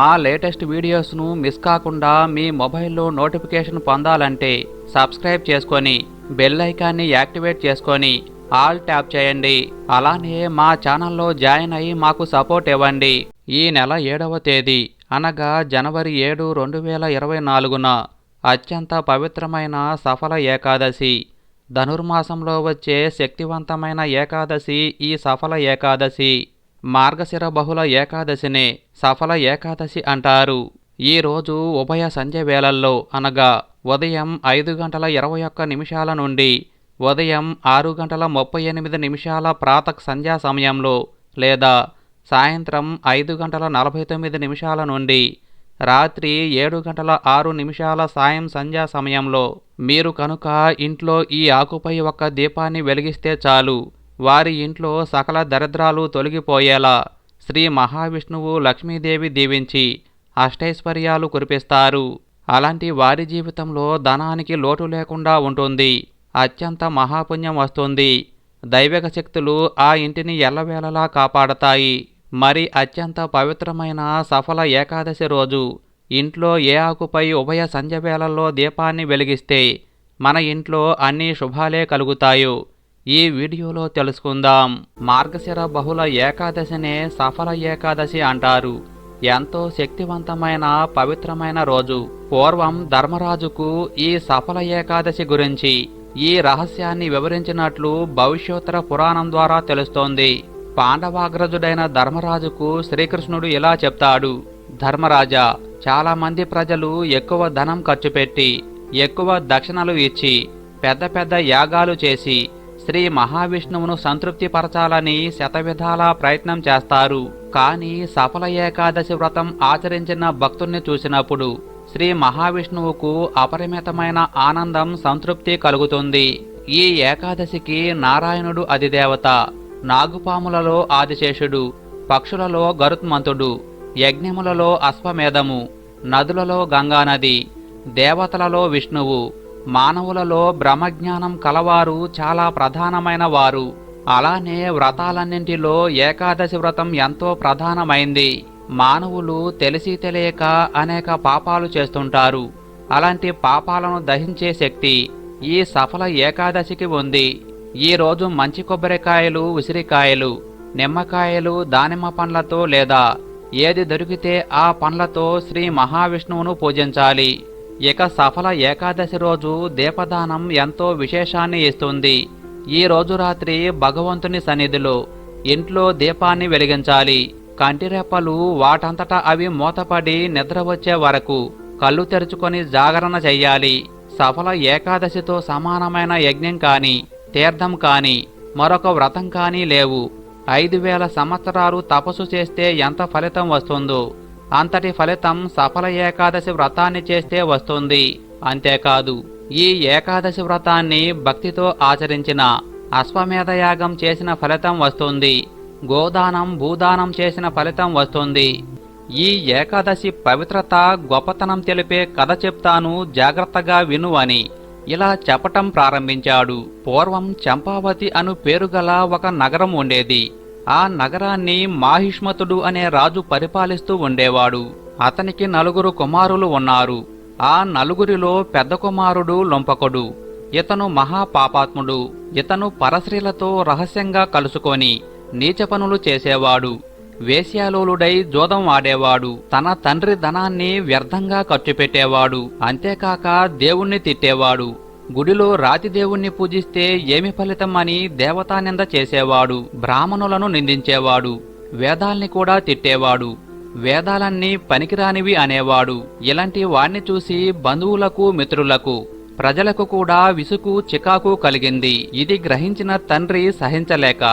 మా latest వీడియోస్ను miss కాకుండా మీ మొబైల్లో నోటిఫికేషన్ పొందాలంటే సబ్స్క్రైబ్ చేసుకొని బెల్ ఐకాన్ని యాక్టివేట్ చేసుకొని ఆల్ ట్యాప్ చేయండి. అలానే మా ఛానల్లో జాయిన్ అయ్యి మాకు సపోర్ట్ ఇవ్వండి. ఈ నెల ఏడవ తేదీ అనగా జనవరి ఏడు రెండు వేల ఇరవై నాలుగున అత్యంత పవిత్రమైన సఫల ఏకాదశి. ధనుర్మాసంలో వచ్చే శక్తివంతమైన ఏకాదశి ఈ సఫల ఏకాదశి. మార్గశిర బహుళ ఏకాదశినే సఫల ఏకాదశి అంటారు. ఈ రోజు ఉభయ సంధ్య వేళల్లో అనగా ఉదయం ఐదు గంటల ఇరవై ఒక్క నిమిషాల నుండి ఉదయం ఆరు గంటల ముప్పై ఎనిమిది నిమిషాల ప్రాతక్ సంధ్యా సమయంలో లేదా సాయంత్రం ఐదు గంటల నలభై తొమ్మిది నిమిషాల నుండి రాత్రి ఏడు గంటల ఆరు నిమిషాల సాయం సంధ్యా సమయంలో మీరు కనుక ఇంట్లో ఈ ఆకుపై ఒక దీపాన్ని వెలిగిస్తే చాలు. వారి ఇంట్లో సకల దరిద్రాలు తొలగిపోయేలా శ్రీ మహావిష్ణువు లక్ష్మీదేవి దీవించి అష్టైశ్వర్యాలు కురిపిస్తారు. అలాంటి వారి జీవితంలో ధనానికి లోటు లేకుండా ఉంటుంది. అత్యంత మహాపుణ్యం వస్తుంది. దైవిక శక్తులు ఆ ఇంటిని ఎల్లవేళలా కాపాడతాయి. మరి అత్యంత పవిత్రమైన సఫల ఏకాదశి రోజు ఇంట్లో ఏ ఆకుపై ఉభయ సంధ్యవేళల్లో దీపాన్ని వెలిగిస్తే మన ఇంట్లో అన్ని శుభాలే కలుగుతాయో. ఈ వీడియోలో తెలుసుకుందాం. మార్గశిర బహుళ ఏకాదశినే సఫల ఏకాదశి అంటారు. ఎంతో శక్తివంతమైన పవిత్రమైన రోజు. పూర్వం ధర్మరాజుకు ఈ సఫల ఏకాదశి గురించి ఈ రహస్యాన్ని వివరించినట్లు భవిష్యోత్తర పురాణం ద్వారా తెలుస్తోంది. పాండవాగ్రజుడైన ధర్మరాజుకు శ్రీకృష్ణుడు ఇలా చెప్తాడు. ధర్మరాజా చాలామంది ప్రజలు ఎక్కువ ధనం ఖర్చు పెట్టి ఎక్కువ దక్షిణలు ఇచ్చి పెద్ద పెద్ద యాగాలు చేసి శ్రీ మహావిష్ణువును సంతృప్తిపరచాలని శతవిధాలా ప్రయత్నం చేస్తారు. కానీ సఫల ఏకాదశి వ్రతం ఆచరించిన భక్తుల్ని చూసినప్పుడు శ్రీ మహావిష్ణువుకు అపరిమితమైన ఆనందం సంతృప్తి కలుగుతుంది. ఈ ఏకాదశికి నారాయణుడు అధిదేవత నాగుపాములలో ఆదిశేషుడు పక్షులలో గరుత్మంతుడు యజ్ఞములలో అశ్వమేధము నదులలో గంగానది దేవతలలో విష్ణువు మానవులలో బ్రహ్మజ్ఞానం కలవారు చాలా ప్రధానమైన వారు. అలానే వ్రతాలన్నింటిలో ఏకాదశి వ్రతం ఎంతో ప్రధానమైంది. మానవులు తెలిసి తెలియక అనేక పాపాలు చేస్తుంటారు. అలాంటి పాపాలను దహించే శక్తి ఈ సఫల ఏకాదశికి ఉంది. ఈ రోజు మంచి కొబ్బరికాయలు ఉసిరికాయలు నిమ్మకాయలు దానిమ్మ పండ్లతో లేదా ఏది దొరికితే ఆ పండ్లతో శ్రీ మహావిష్ణువును పూజించాలి. ఇక సఫల ఏకాదశి రోజు దీపదానం ఎంతో విశేషాన్ని ఇస్తుంది. ఈ రోజు రాత్రి భగవంతుని సన్నిధిలో ఇంట్లో దీపాన్ని వెలిగించాలి. కంటిరెప్పలు వాటంతటా అవి మూతపడి నిద్ర వచ్చే వరకు కళ్ళు తెరుచుకొని జాగరణ చెయ్యాలి. సఫల ఏకాదశితో సమానమైన యజ్ఞం కాని తీర్థం కాని మరొక వ్రతం కానీ లేవు. ఐదు వేల సంవత్సరాలు తపస్సు చేస్తే ఎంత ఫలితం వస్తుందో అంతటి ఫలితం సఫల ఏకాదశి వ్రతాన్ని చేస్తే వస్తుంది. అంతేకాదు ఈ ఏకాదశి వ్రతాన్ని భక్తితో ఆచరించిన అశ్వమేధ యాగం చేసిన ఫలితం వస్తుంది. గోదానం భూదానం చేసిన ఫలితం వస్తుంది. ఈ ఏకాదశి పవిత్రత గొప్పతనం తెలిపే కథ చెప్తాను జాగ్రత్తగా విను అని ఇలా చెప్పటం ప్రారంభించాడు. పూర్వం చంపావతి అను పేరుగల ఒక నగరం ఉండేది. ఆ నగరాన్ని మాహిష్మతుడు అనే రాజు పరిపాలిస్తూ ఉండేవాడు. అతనికి నలుగురు కుమారులు ఉన్నారు. ఆ నలుగురిలో పెద్ద కుమారుడు లొంపకుడు. ఇతను మహాపాపాత్ముడు. ఇతను పరశ్రీలతో రహస్యంగా కలుసుకొని నీచ పనులు చేసేవాడు. వేశ్యాలోలుడై జోదం ఆడేవాడు తన తండ్రి ధనాన్ని వ్యర్థంగా ఖర్చు పెట్టేవాడు. అంతేకాక దేవుణ్ణి తిట్టేవాడు. గుడిలో రాతిదేవుణ్ణి పూజిస్తే ఏమి ఫలితం అని దేవతానింద చేసేవాడు బ్రాహ్మణులను నిందించేవాడు వేదాల్ని కూడా తిట్టేవాడు వేదాలన్నీ పనికిరానివి అనేవాడు. ఇలాంటి వాణ్ణి చూసి బంధువులకు మిత్రులకు ప్రజలకు కూడా విసుకు చికాకు కలిగింది. ఇది గ్రహించిన తండ్రి సహించలేక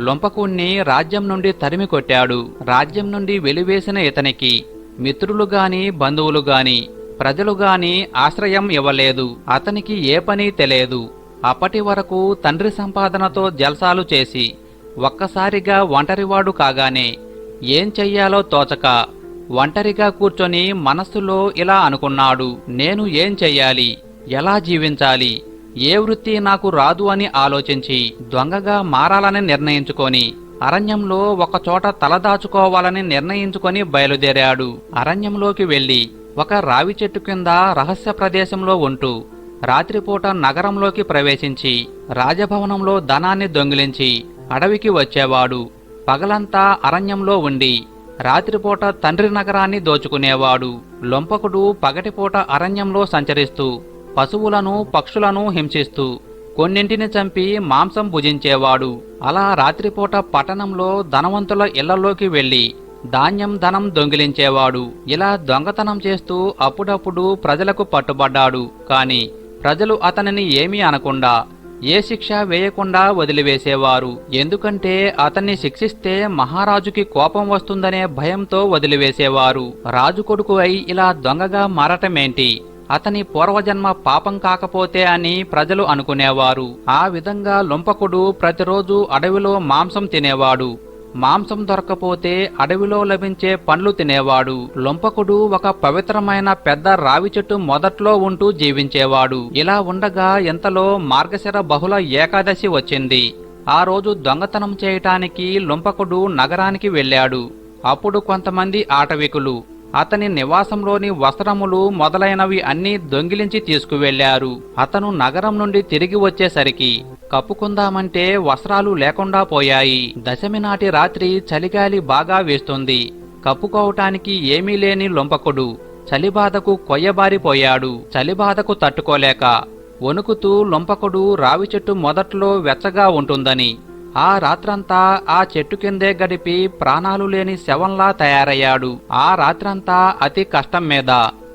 లొంపకుణ్ణి రాజ్యం నుండి తరిమి కొట్టాడు. రాజ్యం నుండి వెలివేసిన ఇతనికి మిత్రులు గాని బంధువులు గాని ప్రజలు గాని ఆశ్రయం ఇవ్వలేదు. అతనికి ఏ పని తెలియదు. అప్పటి వరకు తండ్రి సంపాదనతో జల్సాలు చేసి ఒక్కసారిగా ఒంటరివాడు కాగానే ఏం చెయ్యాలో తోచక ఒంటరిగా కూర్చొని మనస్సులో ఇలా అనుకున్నాడు నేను ఏం చెయ్యాలి? ఎలా జీవించాలి? ఏ వృత్తి నాకు రాదు అని ఆలోచించి దొంగగా మారాలని నిర్ణయించుకొని అరణ్యంలో ఒకచోట తలదాచుకోవాలని నిర్ణయించుకొని బయలుదేరాడు. అరణ్యంలోకి వెళ్ళి ఒక రావి చెట్టు కింద రహస్య ప్రదేశంలో ఉంటూ రాత్రిపూట నగరంలోకి ప్రవేశించి రాజభవనంలో ధనాన్ని దొంగిలించి అడవికి వచ్చేవాడు. పగలంతా అరణ్యంలో ఉండి రాత్రిపూట తండ్రి నగరాన్ని దోచుకునేవాడు. లొంపకుడు పగటిపూట అరణ్యంలో సంచరిస్తూ పశువులను పక్షులను హింసిస్తూ కొన్నింటిని చంపి మాంసం భుజించేవాడు. అలా రాత్రిపూట పట్టణంలో ధనవంతుల ఇళ్ళలోకి వెళ్ళి ధాన్యం ధనం దొంగిలించేవాడు. ఇలా దొంగతనం చేస్తూ అప్పుడప్పుడు ప్రజలకు పట్టుబడ్డాడు. కాని ప్రజలు అతనిని ఏమీ అనకుండా ఏ శిక్ష వేయకుండా వదిలివేసేవారు. ఎందుకంటే అతన్ని శిక్షిస్తే మహారాజుకి కోపం వస్తుందనే భయంతో వదిలివేసేవారు. రాజు కొడుకు అయి ఇలా దొంగగా మారటమేంటి? అతని పూర్వజన్మ పాపం కాకపోతే అని ప్రజలు అనుకునేవారు. ఆ విధంగా లొంపకుడు ప్రతిరోజు అడవిలో మాంసం తినేవాడు. మాంసం దొరకపోతే అడవిలో లభించే పండ్లు తినేవాడు. లొంపకుడు ఒక పవిత్రమైన పెద్ద రావి చెట్టు మొదట్లో ఉంటూ జీవించేవాడు. ఇలా ఉండగా ఎంతలో మార్గశిర బహుళ ఏకాదశి వచ్చింది. ఆ రోజు దొంగతనం చేయటానికి లొంపకుడు నగరానికి వెళ్ళాడు. అప్పుడు కొంతమంది ఆటవికులు అతని నివాసంలోని వస్త్రములు మొదలైనవి అన్నీ దొంగిలించి తీసుకువెళ్ళారు అతను నగరం నుండి తిరిగి వచ్చేసరికి కప్పుకుందామంటే వస్త్రాలు లేకుండా పోయాయి. దశమి నాటి రాత్రి చలిగాలి బాగా వేస్తుంది. కప్పుకోవటానికి ఏమీ లేని లొంపకుడు చలిబాధకు కొయ్యబారిపోయాడు. చలిబాధకు తట్టుకోలేక వణుకుతూ లొంపకుడు రావి చెట్టు మొదట్లో వెచ్చగా ఉంటుందని ఆ రాత్రంతా ఆ చెట్టు కిందే గడిపి ప్రాణాలు లేని శవంలా తయారయ్యాడు. ఆ రాత్రంతా అతి కష్టం మీద.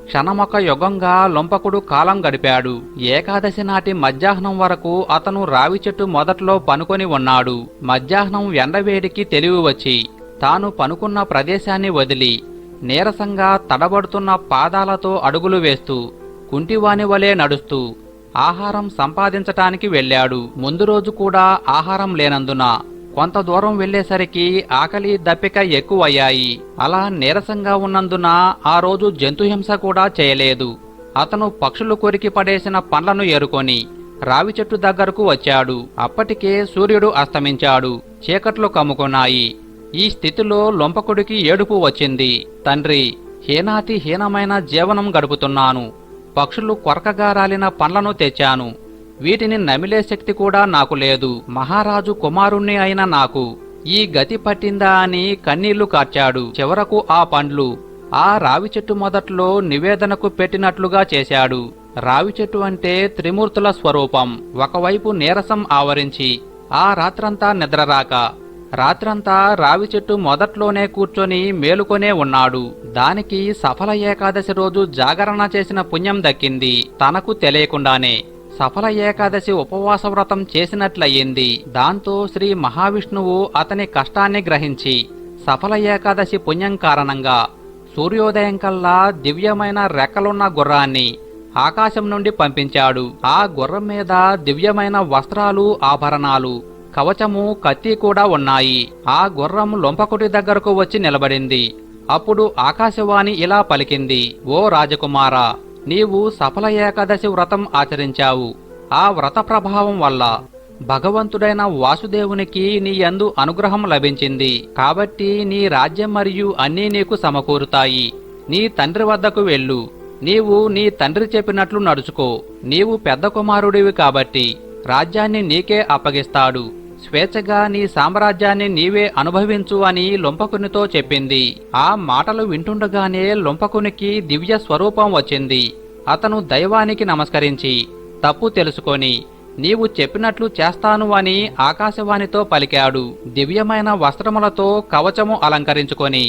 క్షణమొక యుగంగా లొంపకుడు కాలం గడిపాడు. ఏకాదశి నాటి మధ్యాహ్నం వరకు అతను రావి చెట్టు మొదట్లో పనుకొని ఉన్నాడు. మధ్యాహ్నం ఎండవేడికి తెలివి వచ్చి తాను పనుకున్న ప్రదేశాన్ని వదిలి నీరసంగా తడబడుతున్న పాదాలతో అడుగులు వేస్తూ కుంటివాని వలె నడుస్తూ ఆహారం సంపాదించటానికి వెళ్ళాడు. ముందు రోజు కూడా ఆహారం లేనందున కొంత దూరం వెళ్ళేసరికి ఆకలి దప్పిక ఎక్కువయ్యాయి. అలా నీరసంగా ఉన్నందున ఆ రోజు జంతుహింస కూడా చేయలేదు. అతను పక్షులు కొరికి పడేసిన పండ్లను ఏరుకొని రావి చెట్టు దగ్గరకు వచ్చాడు. అప్పటికే సూర్యుడు అస్తమించాడు. చీకట్లు కమ్ముకున్నాయి. ఈ స్థితిలో లొంపకుడికి ఏడుపు వచ్చింది. తండ్రి హీనాతి హీనమైన జీవనం గడుపుతున్నాను. పక్షులు కొరకగా రాలిన పండ్లను తెచ్చాను. వీటిని నమిలే శక్తి కూడా నాకు లేదు. మహారాజు కుమారుణ్ణి అయిన నాకు ఈ గతి పట్టిందా అని కన్నీళ్ళు కార్చాడు. చివరకు ఆ పండ్లు ఆ రావి చెట్టు మొదట్లో నివేదనకు పెట్టినట్లుగా చేశాడు. రావి చెట్టు అంటే త్రిమూర్తుల స్వరూపం. ఒకవైపు నీరసం ఆవరించి ఆ రాత్రంతా నిద్రరాక రాత్రంతా రావి చెట్టు మొదట్లోనే కూర్చొని మేలుకొనే ఉన్నాడు. దానికి సఫల ఏకాదశి రోజు జాగరణ చేసిన పుణ్యం దక్కింది. తనకు తెలియకుండానే సఫల ఏకాదశి ఉపవాస వ్రతం చేసినట్లయింది. దాంతో శ్రీ మహావిష్ణువు అతని కష్టాన్ని గ్రహించి సఫల ఏకాదశి పుణ్యం కారణంగా సూర్యోదయం కల్లా దివ్యమైన రెక్కలున్న గుర్రాన్ని ఆకాశం నుండి పంపించాడు. ఆ గుర్రం మీద దివ్యమైన వస్త్రాలు ఆభరణాలు కవచము కత్తి కూడా ఉన్నాయి. ఆ గుర్రం లొంపకుటి దగ్గరకు వచ్చి నిలబడింది. అప్పుడు ఆకాశవాణి ఇలా పలికింది ఓ రాజకుమారా నీవు సఫల ఏకాదశి వ్రతం ఆచరించావు. ఆ వ్రత ప్రభావం వల్ల భగవంతుడైన వాసుదేవునికి నీ యందు అనుగ్రహం లభించింది. కాబట్టి నీ రాజ్యం మరియు అన్నీ నీకు సమకూరుతాయి. నీ తండ్రి వద్దకు వెళ్ళు. నీవు నీ తండ్రి చెప్పినట్లు నడుచుకో. నీవు పెద్ద కుమారుడివి కాబట్టి రాజ్యాన్ని నీకే అప్పగిస్తాడు. స్వేచ్ఛగా నీ సామ్రాజ్యాన్ని నీవే అనుభవించు అని లొంపకునితో చెప్పింది. ఆ మాటలు వింటుండగానే లొంపకునికి దివ్య స్వరూపం వచ్చింది. అతను దైవానికి నమస్కరించి తప్పు తెలుసుకొని నీవు చెప్పినట్లు చేస్తాను అని ఆకాశవాణితో పలికాడు. దివ్యమైన వస్త్రములతో కవచము అలంకరించుకొని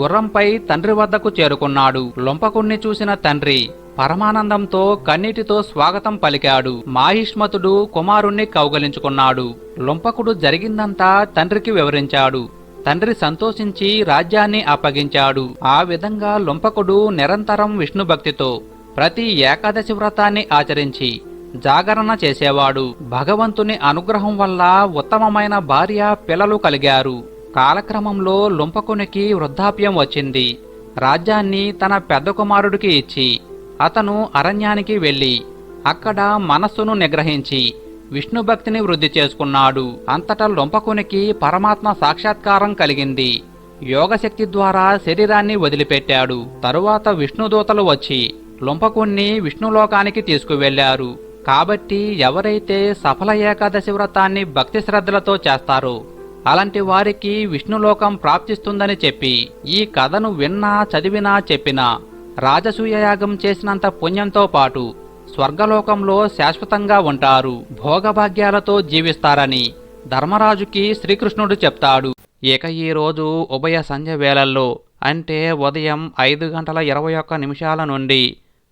గుర్రంపై తండ్రి వద్దకు చేరుకున్నాడు. లొంపకుణ్ణి చూసిన తండ్రి పరమానందంతో కన్నీటితో స్వాగతం పలికాడు. మాహిష్మతుడు కుమారుణ్ణి కౌగలించుకున్నాడు. లొంపకుడు జరిగిందంతా తండ్రికి వివరించాడు. తండ్రి సంతోషించి రాజ్యాన్ని అప్పగించాడు. ఆ విధంగా లొంపకుడు నిరంతరం విష్ణు భక్తితో ప్రతి ఏకాదశి వ్రతాన్ని ఆచరించి జాగరణ చేసేవాడు. భగవంతుని అనుగ్రహం వల్ల ఉత్తమమైన భార్య పిల్లలు కలిగారు. కాలక్రమంలో లుంపకునికి వృద్ధాప్యం వచ్చింది. రాజ్యాన్ని తన పెద్ద కుమారుడికి ఇచ్చి అతను అరణ్యానికి వెళ్ళి అక్కడ మనస్సును నిగ్రహించి విష్ణు భక్తిని వృద్ధి చేసుకున్నాడు. అంతటా లొంపకునికి పరమాత్మ సాక్షాత్కారం కలిగింది. యోగశక్తి ద్వారా శరీరాన్ని వదిలిపెట్టాడు. తరువాత విష్ణుదూతలు వచ్చి లొంపకుణ్ణి విష్ణులోకానికి తీసుకువెళ్ళారు కాబట్టి ఎవరైతే సఫల ఏకాదశి వ్రతాన్ని భక్తి శ్రద్ధలతో చేస్తారో అలాంటి వారికి విష్ణులోకం ప్రాప్తిస్తుందని చెప్పి ఈ కథను విన్నా చదివినా చెప్పినా రాజసూయయాగం చేసినంత పుణ్యంతో పాటు స్వర్గలోకంలో శాశ్వతంగా ఉంటారు. భోగభాగ్యాలతో జీవిస్తారని ధర్మరాజుకి శ్రీకృష్ణుడు చెప్తాడు. ఇక ఈ రోజు ఉభయ సంధ్య వేళల్లో అంటే ఉదయం ఐదు గంటల ఇరవై ఒక్క నిమిషాల నుండి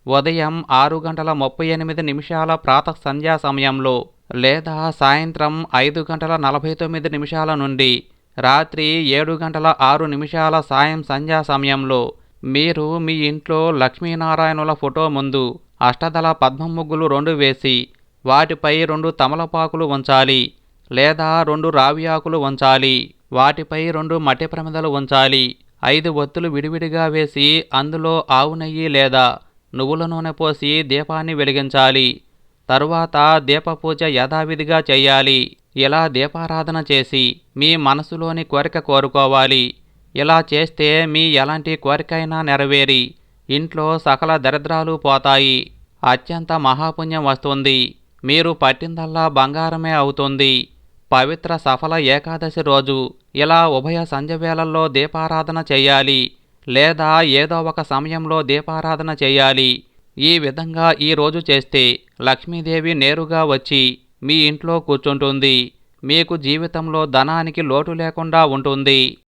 ఉదయం ఆరు గంటల ముప్పై ఎనిమిది నిమిషాల ప్రాతః సంధ్యా సమయంలో లేదా సాయంత్రం ఐదు గంటల నలభై తొమ్మిది నిమిషాల నుండి రాత్రి ఏడు గంటల ఆరు నిమిషాల సాయం సంధ్యా సమయంలో మీరు మీ ఇంట్లో లక్ష్మీనారాయణుల ఫోటో ముందు అష్టదళ పద్మ ముగ్గులు రెండు వేసి వాటిపై రెండు తమలపాకులు ఉంచాలి లేదా రెండు రావి ఆకులు ఉంచాలి. వాటిపై రెండు మట్టి ప్రమిదలు ఉంచాలి. ఐదు ఒత్తులు విడివిడిగా వేసి అందులో ఆవు నెయ్యి లేదా నువ్వుల నూనె పోసి దీపాన్ని వెలిగించాలి. తరువాత దీపపూజ యథావిధిగా చేయాలి. ఇలా దీపారాధన చేసి మీ మనసులోని కోరిక కోరుకోవాలి. ఇలా చేస్తే మీ ఎలాంటి కోరికైనా నెరవేరి. ఇంట్లో సకల దరిద్రాలు పోతాయి. అత్యంత మహాపుణ్యం వస్తుంది. మీరు పట్టిందల్లా బంగారమే అవుతుంది. పవిత్ర సఫల ఏకాదశి రోజు ఇలా ఉభయ సంధ్యవేళల్లో దీపారాధన చేయాలి. లేదా ఏదో ఒక సమయంలో దీపారాధన చేయాలి. ఈ విధంగా ఈ రోజు చేస్తే లక్ష్మీదేవి నేరుగా వచ్చి మీ ఇంట్లో కూర్చుంటుంది. మీకు జీవితంలో ధనానికి లోటు లేకుండా ఉంటుంది.